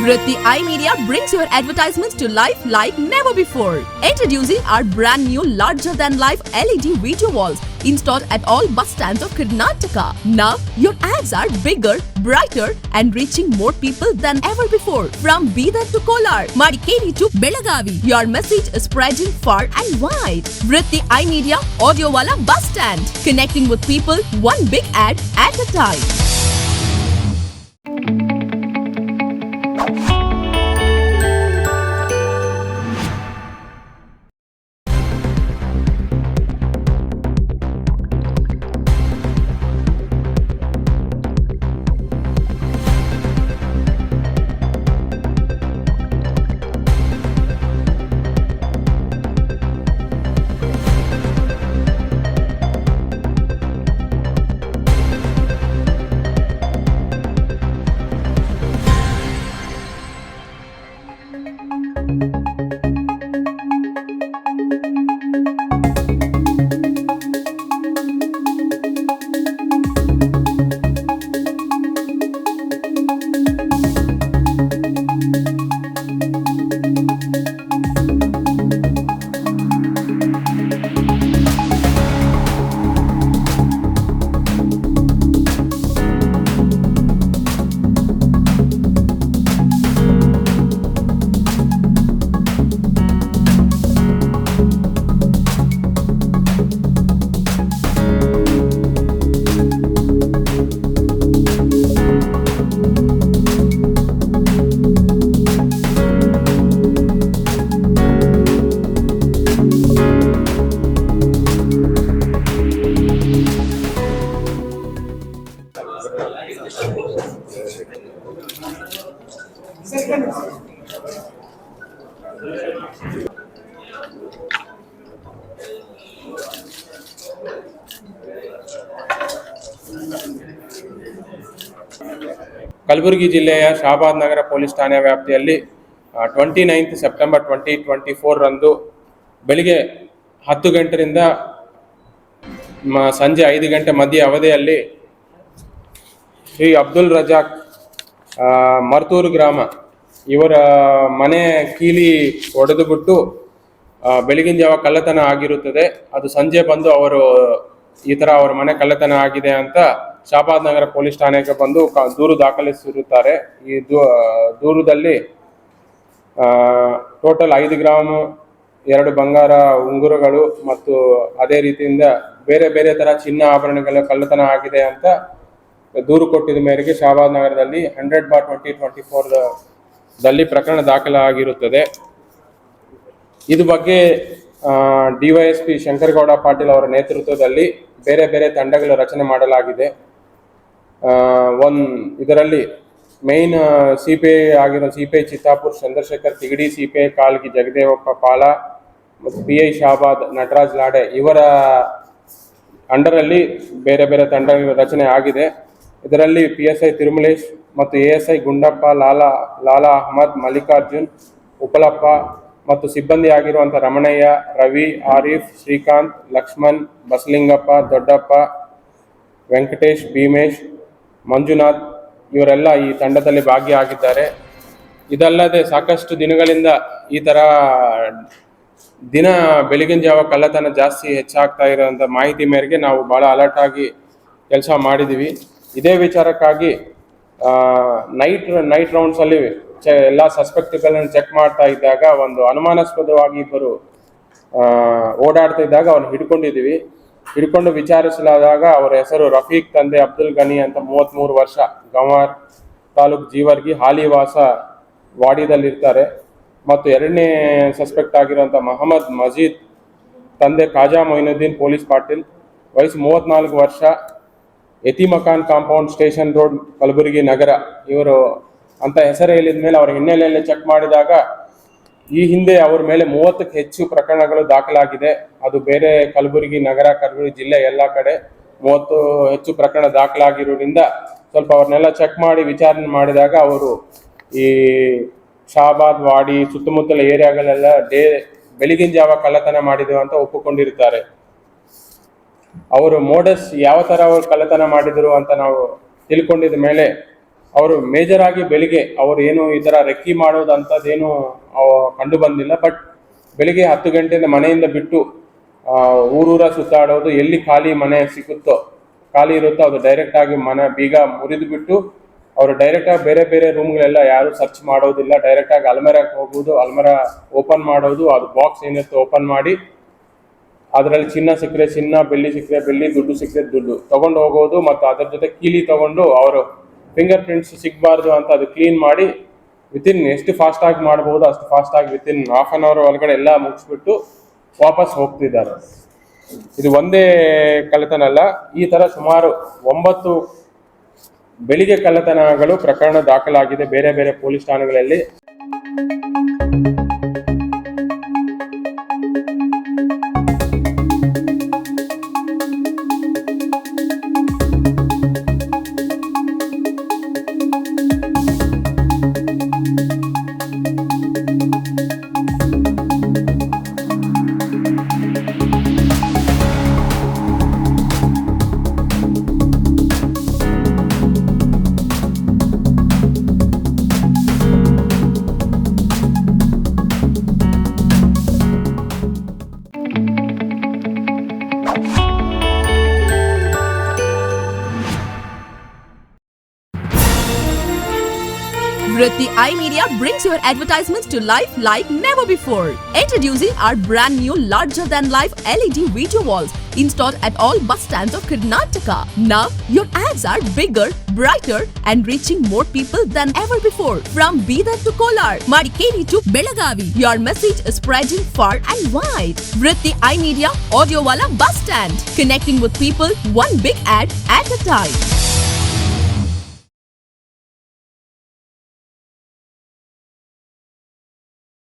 Vritti iMedia brings your advertisements to life like never before. Introducing our brand new larger than life LED video walls installed at all bus stands of Karnataka. Now your ads are bigger, brighter and reaching more people than ever before. From Bidar to Kolar, Madikeri to Belagavi, your message is spreading far and wide. Vritti iMedia Audio Wala bus stand, connecting with people one big ad at a time. Kalaburagi ಜಿಲ್ಲೆಯ ಶಹಾಬಾದ್ ನಗರ police ಠಾಣೆ ವ್ಯಾಪ್ತಿಯಲ್ಲಿ twenty ninth September twenty twenty ಫೋರ್ರಂದು ಬೆಳಿಗ್ಗೆ ಹತ್ತು ಗಂಟೆಯಿಂದ ಸಂಜೆ ಐದು ಗಂಟೆ ಮಧ್ಯ ಅವಧಿಯಲ್ಲಿ ಶ್ರೀ ಅಬ್ದುಲ್ ರಜಾಕ್ ಮರ್ತೂರು ಗ್ರಾಮ. ಇವರ ಮನೆ ಕೀಲಿ ಒಡೆದು ಬಿಟ್ಟು ಆ, ಬೆಳಗಿನ ಜಾವ ಕಳ್ಳತನ ಆಗಿರುತ್ತದೆ. ಅದು ಸಂಜೆ ಬಂದು ಅವರು ಈ ಥರ ಅವರ ಮನೆ ಕಳ್ಳತನ ಆಗಿದೆ ಅಂತ ಶಾಬಾದ್ ನಗರ ಪೊಲೀಸ್ ಠಾಣೆಗೆ ಬಂದು ದೂರು ದಾಖಲಿಸಿರುತ್ತಾರೆ. ಈ ದೂರದಲ್ಲಿ ಟೋಟಲ್ ಐದು ಗ್ರಾಮ್ ಎರಡು ಬಂಗಾರ ಉಂಗುರಗಳು ಮತ್ತು ಅದೇ ರೀತಿಯಿಂದ ಬೇರೆ ಬೇರೆ ತರ ಚಿನ್ನ ಆಭರಣಗಳ ಕಳ್ಳತನ ಆಗಿದೆ ಅಂತ ದೂರು ಕೊಟ್ಟಿದ ಮೇರೆಗೆ ಶಾಬಾದ್ ನಗರದಲ್ಲಿ hundred bar twenty twenty four ದಲ್ಲಿ ಪ್ರಕರಣ ದಾಖಲಾಗಿರುತ್ತದೆ. ಇದು ಬಗ್ಗೆ ಡಿವೈಎಸ್ಪಿ ಶಂಕರಗೌಡ ಪಾಟೀಲ್ ಅವರ ನೇತೃತ್ವದಲ್ಲಿ ಬೇರೆ ಬೇರೆ ತಂಡಗಳು ರಚನೆ ಮಾಡಲಾಗಿದೆ. ಒನ್, ಇದರಲ್ಲಿ ಮೇನ್ ಸಿ ಪಿ ಐ ಆಗಿರೋ C P I Chittapur, Chandrashekhar Tigadi, C P I Kalgi Jagadevappa ಪಾಲ ಮತ್ತು ಪಿ ಐ ಶಾಬಾದ್ ನಟರಾಜ್ ಲಾಡೆ ಇವರ ಅಂಡರಲ್ಲಿ ಬೇರೆ ಬೇರೆ ತಂಡಗಳ ರಚನೆ ಆಗಿದೆ. ಇದರಲ್ಲಿ ಪಿ ಎಸ್ ಐ ತಿರುಮಲೇಶ್ ಮತ್ತು A S I Gundappa Lala Lala Ahmad, Mallikarjun, Upalappa ಮತ್ತು ಸಿಬ್ಬಂದಿಯಾಗಿರುವಂಥ ರಮಣಯ್ಯ, ರವಿ, ಆರೀಫ್, ಶ್ರೀಕಾಂತ್, ಲಕ್ಷ್ಮಣ್, ಬಸಲಿಂಗಪ್ಪ, ದೊಡ್ಡಪ್ಪ, ವೆಂಕಟೇಶ್, ಭೀಮೇಶ್, ಮಂಜುನಾಥ್ ಇವರೆಲ್ಲ ಈ ತಂಡದಲ್ಲಿ ಭಾಗಿಯಾಗಿದ್ದಾರೆ. ಇದಲ್ಲದೆ ಸಾಕಷ್ಟು ದಿನಗಳಿಂದ ಈ ಥರ ದಿನ ಬೆಳಗಿನ ಜಾವ ಕಳ್ಳತನ ಜಾಸ್ತಿ ಹೆಚ್ಚಾಗ್ತಾ ಇರೋಂಥ ಮಾಹಿತಿ ಮೇರೆಗೆ ನಾವು ಭಾಳ ಅಲರ್ಟ್ ಆಗಿ ಕೆಲಸ ಮಾಡಿದ್ದೀವಿ. ಇದೇ ವಿಚಾರಕ್ಕಾಗಿ ನೈಟ್ ನೈಟ್ ರೌಂಡ್ಸಲ್ಲಿ ಚೆ, ಎಲ್ಲ ಸಸ್ಪೆಕ್ಟ್ಗಳನ್ನು ಚೆಕ್ ಮಾಡ್ತಾ ಇದ್ದಾಗ ಒಂದು ಅನುಮಾನಾಸ್ಪದವಾಗಿ ಇಬ್ಬರು ಓಡಾಡ್ತಾ ಇದ್ದಾಗ ಅವ್ರನ್ನ ಹಿಡ್ಕೊಂಡಿದ್ದೀವಿ. ಹಿಡ್ಕೊಂಡು ವಿಚಾರಿಸಲಾದಾಗ ಅವರ ಹೆಸರು ರಫೀಕ್, ತಂದೆ ಅಬ್ದುಲ್ ಗನಿ ಅಂತ ಮೂವತ್ತ್ಮೂರು ವರ್ಷ ಗಂವಾರ್ ತಾಲೂಕ್ ಜೀವರ್ಗಿ ಹಾಲಿ ವಾಸ ವಾಡಿದಲ್ಲಿರ್ತಾರೆ ಮತ್ತು ಎರಡನೇ ಸಸ್ಪೆಕ್ಟ್ ಆಗಿರುವಂಥ ಮಹಮ್ಮದ್ ಮಜೀದ್, ತಂದೆ ಖಾಜಾ ಮೊಯಿನುದ್ದೀನ್ ಪೊಲೀಸ್ ಪಾಟೀಲ್, ವಯಸ್ಸು ಮೂವತ್ತ್ನಾಲ್ಕು ವರ್ಷ ಯತಿಮಕಾನ್ ಕಾಂಪೌಂಡ್ ಸ್ಟೇಷನ್ ರೋಡ್, ಕಲಬುರಗಿ ನಗರ, ಇವರು ಅಂತ ಹೆಸರು ಹೇಳಿದ ಮೇಲೆ ಅವರ ಹಿನ್ನೆಲೆಯಲ್ಲಿ ಚೆಕ್ ಮಾಡಿದಾಗ ಈ ಹಿಂದೆ ಅವ್ರ ಮೇಲೆ ಮೂವತ್ತಕ್ಕೆ ಹೆಚ್ಚು ಪ್ರಕರಣಗಳು ದಾಖಲಾಗಿದೆ. ಅದು ಬೇರೆ ಕಲಬುರಗಿ ನಗರ, ಕಲಬುರಗಿ ಜಿಲ್ಲೆ ಎಲ್ಲ ಕಡೆ ಮೂವತ್ತು ಹೆಚ್ಚು ಪ್ರಕರಣ ದಾಖಲಾಗಿರೋದ್ರಿಂದ ಸ್ವಲ್ಪ ಅವ್ರನ್ನೆಲ್ಲ ಚೆಕ್ ಮಾಡಿ ವಿಚಾರಣೆ ಮಾಡಿದಾಗ ಅವರು ಈ ಶಾಬಾದ್, ವಾಡಿ ಸುತ್ತಮುತ್ತಲ ಏರಿಯಾಗಳೆಲ್ಲ ಡೇ, ಬೆಳಗಿನ ಜಾವ ಕಳ್ಳತನ ಮಾಡಿದ್ದೇವೆ ಅಂತ ಒಪ್ಪಿಕೊಂಡಿರ್ತಾರೆ ಅವರು ಮೋಡಸ್ ಯಾವ ತರ ಅವರು ಕಳ್ಳತನ ಮಾಡಿದ್ರು ಅಂತ ನಾವು ತಿಳ್ಕೊಂಡಿದ ಮೇಲೆ ಅವರು ಮೇಜರ್ ಆಗಿ ಬೆಳಿಗ್ಗೆ ಅವರು ಏನು ಈ ಥರ ರೆಕ್ಕಿ ಮಾಡೋದು ಅಂಥದ್ದೇನು ಕಂಡು ಬಂದಿಲ್ಲ. ಬಟ್ ಬೆಳಿಗ್ಗೆ ಹತ್ತು ಗಂಟೆಯಿಂದ ಮನೆಯಿಂದ ಬಿಟ್ಟು ಊರೂರ ಸುತ್ತಾಡೋದು ಎಲ್ಲಿ ಖಾಲಿ ಮನೆ ಸಿಗುತ್ತೋ, ಖಾಲಿ ಇರುತ್ತೋ ಅದು ಡೈರೆಕ್ಟ್ ಆಗಿ ಮನೆ ಬೀಗ ಮುರಿದು ಬಿಟ್ಟು ಅವರು ಡೈರೆಕ್ಟಾಗಿ ಬೇರೆ ಬೇರೆ ರೂಮ್ಗಳೆಲ್ಲ ಯಾರು ಸರ್ಚ್ ಮಾಡೋದಿಲ್ಲ. ಡೈರೆಕ್ಟಾಗಿ ಆಗಿ ಅಲ್ಮೆರಾಕ್ ಹೋಗೋದು ಅಲ್ಮರ ಓಪನ್ ಮಾಡೋದು, ಅದು ಬಾಕ್ಸ್ ಏನಿತ್ತು ಓಪನ್ ಮಾಡಿ ಅದರಲ್ಲಿ ಚಿನ್ನ ಸಿಕ್ಕರೆ ಚಿನ್ನ, ಬೆಳ್ಳಿ ಸಿಕ್ಕರೆ ಬೆಳ್ಳಿ, ದುಡ್ಡು ಸಿಕ್ಕರೆ ದುಡ್ಡು. ತಗೊಂಡು ಹೋಗೋದು ಮತ್ತು ಅದರ ಜೊತೆ ಕೀಲಿ ತಗೊಂಡು ಅವರು ಫಿಂಗರ್ ಪ್ರಿಂಟ್ಸ್ ಸಿಗಬಾರ್ದು ಅಂತ ಅದು ಕ್ಲೀನ್ ಮಾಡಿ ವಿತಿನ್ ಎಷ್ಟು ಫಾಸ್ಟ್ ಆಗಿ ಮಾಡ್ಬೋದು ಅಷ್ಟು ಫಾಸ್ಟ್ ಆಗಿ ವಿತಿನ್ ಹಾಫ್ ಆನ್ ಅವರ್ ಒಳಗಡೆ ಎಲ್ಲ ಮುಗಿಸ್ಬಿಟ್ಟು ವಾಪಸ್ ಹೋಗ್ತಿದ್ದಾರೆ. ಇದು ಒಂದೇ ಕಳ್ಳತನಲ್ಲ ಈ ಥರ ಸುಮಾರು ಒಂಬತ್ತು ಬೆಳಿಗ್ಗೆ ಕಳ್ಳತನಗಳು ಪ್ರಕರಣ ದಾಖಲಾಗಿದೆ ಬೇರೆ ಬೇರೆ ಪೊಲೀಸ್ ಠಾಣೆಗಳಲ್ಲಿ. Vritti iMedia brings your advertisements to life like never before. Introducing our brand new larger than life LED video walls installed at all bus stands of Karnataka. Now, your ads are bigger, brighter, and reaching more people than ever before. From Bidar to Kolar, Madikeri to Belagavi, your message is spreading far and wide. Vritti iMedia Audio Wala Bus Stand, connecting with people one big ad at a time.